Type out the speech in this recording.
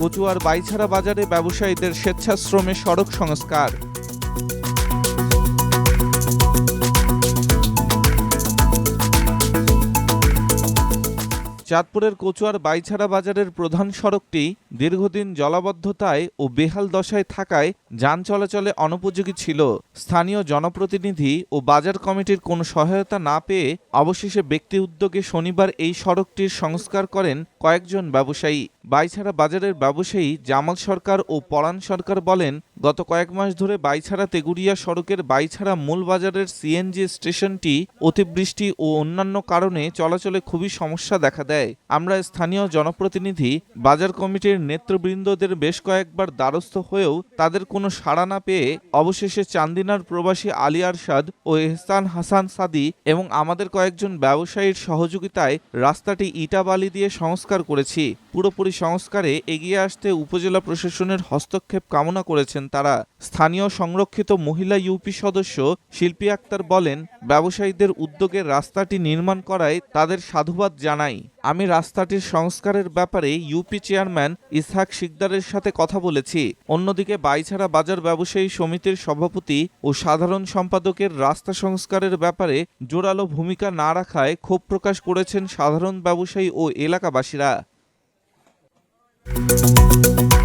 কচুয়ার বাইছাড়া বাজারে ব্যবসায়ীদের স্বেচ্ছাশ্রমে সড়ক সংস্কার। চাঁদপুরের কচুয়ার বাইছাড়া বাজারের প্রধান সড়কটি দীর্ঘদিন জলাবদ্ধতায় ও বেহাল দশায় থাকায় যান চলাচলে অনুপযোগী ছিল। স্থানীয় জনপ্রতিনিধি ও বাজার কমিটির কোনো সহায়তা না পেয়ে অবশেষে ব্যক্তি উদ্যোগে শনিবার এই সড়কটির সংস্কার করেন কয়েকজন ব্যবসায়ী। বাইছাড়া বাজারের ব্যবসায়ী জামাল সরকার ও পরাণ সরকার বলেন, গত কয়েক মাস ধরে বাইছাড়া তেগুড়িয়া সড়কের বাইছাড়া মূল বাজারের সিএনজি স্টেশনটি অতিবৃষ্টি ও অন্যান্য কারণে চলাচলে খুবই সমস্যা দেখা দেয়। আমরা স্থানীয় জনপ্রতিনিধি, বাজার কমিটির নেতৃবৃন্দদের বেশ কয়েকবার দ্বারস্থ হয়েও তাদের কোনো সাড়া না পেয়ে অবশেষে চান্দিনার প্রবাসী আলী আরশাদ ও এহসান হাসান সাদি এবং আমাদের কয়েকজন ব্যবসায়ীর সহযোগিতায় রাস্তাটি ইটা বালি দিয়ে সংস্কার করেছি। পুরোপুরি সংস্কারে এগিয়ে আসতে উপজেলা প্রশাসনের হস্তক্ষেপ কামনা করেছেন তারা। স্থানীয় সংরক্ষিত মহিলা ইউপি সদস্য শিল্পী আক্তার বলেন, ব্যবসায়ীদের উদ্যোগে রাস্তাটি নির্মাণ করায় তাদের সাধুবাদ জানাই। আমি রাস্তাটির সংস্কারের ব্যাপারে ইউপি চেয়ারম্যান ইসহাক শিকদারের সাথে কথা বলেছি। অন্যদিকে বাইছাড়া বাজার ব্যবসায়ী সমিতির সভাপতি ও সাধারণ সম্পাদকের রাস্তা সংস্কারের ব্যাপারে জোরালো ভূমিকা না রাখায় ক্ষোভ প্রকাশ করেছেন সাধারণ ব্যবসায়ী ও এলাকাবাসীরা। Thank you.